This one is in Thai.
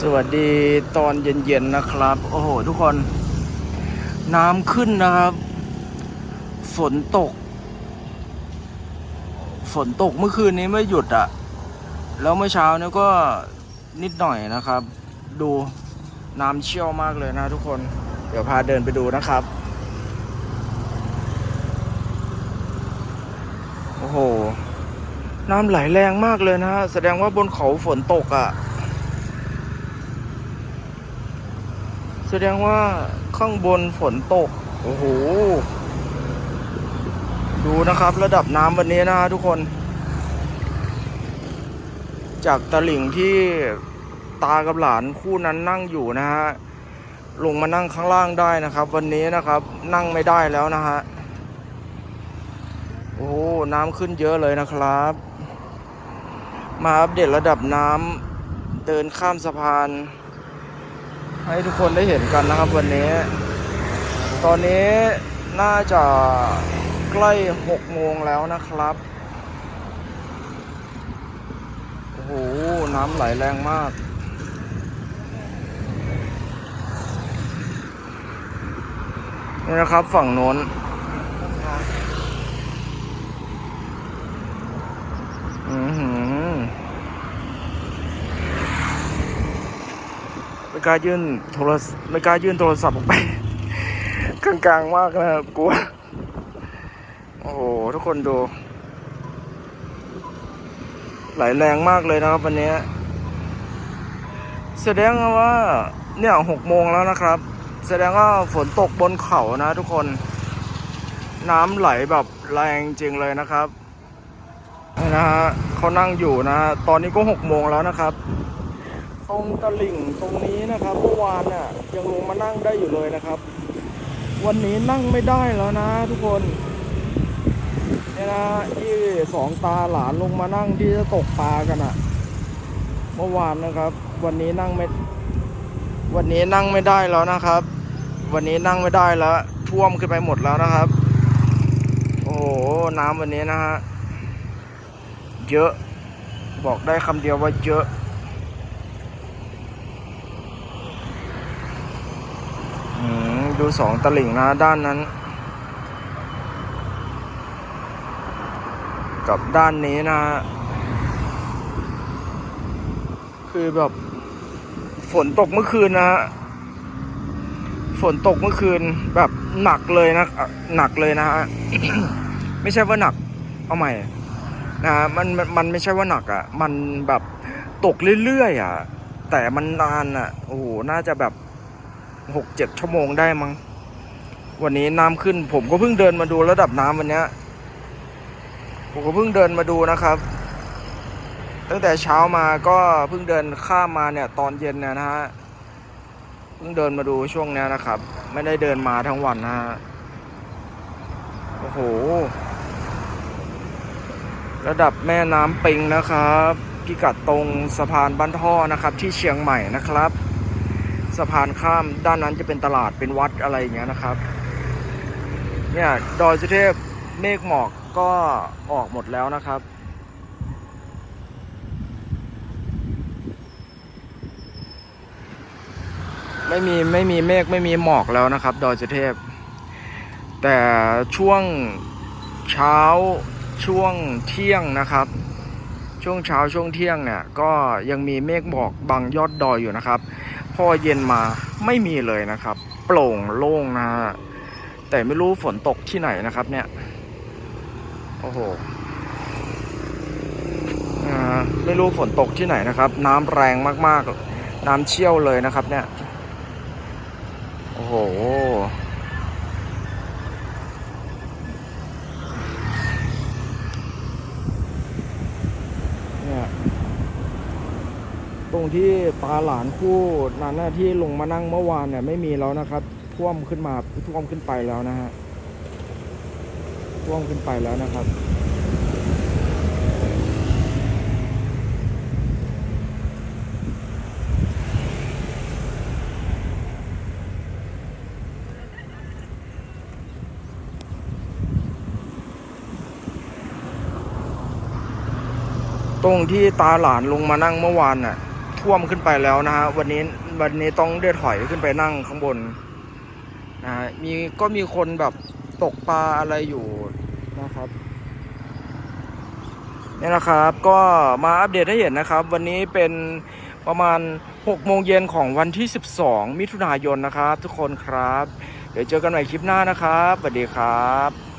สวัสดีตอนเย็นๆนะครับ โอ้โห ทุกคน น้ำขึ้นนะครับ ฝนตก ฝนตกเมื่อคืนนี้ไม่หยุดอะแล้วเมื่อเช้านี้ก็นิดหน่อยนะครับ ดูน้ำเชี่ยวมากเลยนะทุกคน เดี๋ยวพาเดินไปดูนะครับ โอ้โห น้ำไหลแรงมากเลยนะฮะ แสดงว่าบนเขาฝนตกอะ่ะ แสดงว่าข้างบนฝนตก โอ้โห ดูนะครับระดับน้ำวันนี้นะทุกคน จากตลิ่งที่ตากับหลานคู่นั้นนั่งอยู่นะฮะ ลงมานั่งข้างล่างได้นะครับ วันนี้นะครับนั่งไม่ได้แล้วนะฮะ โอ้น้ำขึ้นเยอะเลยนะครับ มาอัปเดตระดับน้ำเดินข้ามสะพาน ให้ทุกคนได้เห็นกันนะครับวันนี้ ตอนนี้น่าจะใกล้6โมงแล้วนะครับโอ้โหน้ำไหลแรงมากนี่นะครับฝั่งโน้นอือหือ ไม่กล้ายื่นโทรศไม่กล้ายื่นโทรศัพท์ออกไปกลางๆมากนะครับกลัว โอ้โห ทุกคนดู ไหลแรงมากเลยนะครับวันนี้ แสดงว่าเนี่ยหกโมงแล้วนะครับ แสดงว่าฝนตกบนเขานะทุกคน น้ำไหลแบบแรงจริงเลยนะครับนี่นะฮะเขานั่งอยู่นะ ตอนนี้ก็หกโมงแล้วนะครับ ตรงตลิ่งตรงนี้นะครับเมื่อวานน่ะยังลงมานั่งได้อยู่เลยนะครับ วันนี้นั่งไม่ได้แล้วนะทุกคนเนี่ยนะที่สองตาหลานลงมานั่งที่จะตกปลากันอะเมื่อวานนะครับ วันนี้นั่งไม่วันนี้นั่งไม่ได้แล้วนะครับ วันนี้นั่งไม่ได้แล้วท่วมขึ้นไปหมดแล้วนะครับ โอ้โหน้ำวันนี้นะฮะเยอะบอกได้คำเดียวว่าเยอะ อืม ดูสองตลิ่งนะด้านนั้น กับด้านนี้นะ คือแบบ ฝนตกเมื่อคืนนะฮะฝนตกเมื่อคืนแบบหนักเลยนะ หนักเลยนะฮะไม่ใช่ว่าหนัก เอาใหม่นะฮะมันมันมันไม่ใช่ว่าหนักอะ มันแบบตกเรื่อยๆอะ แต่มันนานอะโอ้โหน่าจะแบบ หกเจ็ดชั่วโมงได้มั้ง วันนี้น้ำขึ้น ผมก็เพิ่งเดินมาดูระดับน้ำวันเนี้ยผมก็เพิ่งเดินมาดูนะครับ ตั้งแต่เช้ามาก็เพิ่งเดินข้ามมาเนี่ยตอนเย็นเนี่ยนะฮะ เพิ่งเดินมาดูช่วงนี้นะครับ ไม่ได้เดินมาทั้งวันนะฮะ โอ้โห ระดับแม่น้ำปิงนะครับ พิกัดตรงสะพานบ้านท่อนะครับ ที่เชียงใหม่นะครับ สะพานข้ามด้านนั้นจะเป็นตลาดเป็นวัดอะไรอย่างเงี้ยนะครับ เนี่ยดอยสุเทพเมฆหมอกก็ออกหมดแล้วนะครับ ไม่มีไม่มีเมฆไม่มีหมอกแล้วนะครับ ดอยสุเทพ แต่ช่วงเช้าช่วงเที่ยงนะครับ ช่วงเช้าช่วงเที่ยงเนี่ยก็ยังมีเมฆหมอกบางยอดดอยอยู่นะครับ พอเย็นมาไม่มีเลยนะครับ โปร่งโล่งนะฮะแต่ไม่รู้ฝนตกที่ไหนนะครับเนี่ย โอ้โหอ่าไม่รู้ฝนตกที่ไหนนะครับ น้ำแรงมากๆ น้ำเชี่ยวเลยนะครับเนี่ย โอ้โห เนี่ย ตรงที่ตาหลานคู่นั้นนะที่ลงมานั่งเมื่อวานเนี่ยไม่มีแล้วนะครับ ท่วมขึ้นมาท่วมขึ้นไปแล้วนะฮะท่วมขึ้นไปแล้วนะครับตรงที่ตาหลานลงมานั่งเมื่อวานน่ะ ท่วมขึ้นไปแล้วนะฮะวันนี้วันนี้ต้องได้ถอยขึ้นไปนั่งข้างบนนะฮะมีก็มีคนแบบตกปลาอะไรอยู่นะครับเนี่ยนะครับก็มาอัปเดตให้เห็นนะครับ วันนี้เป็นประมาณ6โมงเย็นของวันที่ 12 มิถุนายนนะครับ ทุกคนครับ เดี๋ยวเจอกันใหม่คลิปหน้านะครับสวัสดีครับ